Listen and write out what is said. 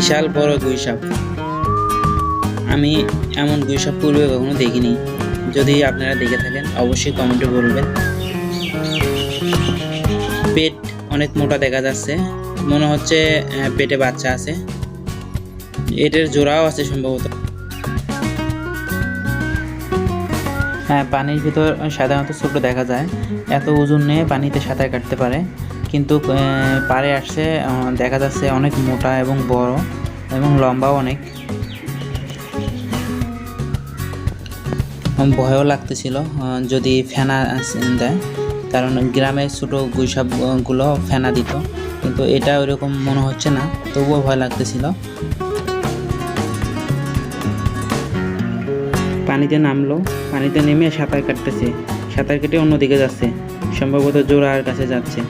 বিশাল বড় গুইসাপ। আমি এমন গুইসাপ পূর্বে কখনো দেখিনি। যদি আপনারা দেখে থাকেন, অবশ্যই কমেন্টে বলবেন। পেট অনেক মোটা দেখা যাচ্ছে। মনে হচ্ছে পেটে বাচ্চা আছে। এটার জোড়াও আছে সম্ভবত। হ্যাঁ পানির ভিতর সাধারণত ছোট দেখা যায়। এত ওজন নিয়ে পানিতে সাঁতার কাটতে পারে। কিন্তু পাড়ে আসছে দেখা যাচ্ছে অনেক মোটা এবং বড় এবং লম্বাও অনেক। ভয়ও লাগতেছিল যদি ফেনা দেয়। কারণ গ্রামের ছোটো গুইসাপগুলো ফেনা দিত, কিন্তু এটা ওইরকম মনে হচ্ছে না, তবুও ভয় লাগতেছিল। পানিতে নামলো, পানিতে নেমে সাঁতার কাটতেছে, সাঁতার কেটে অন্যদিকে যাচ্ছে, সম্ভবত জোড়ার কাছে যাচ্ছে।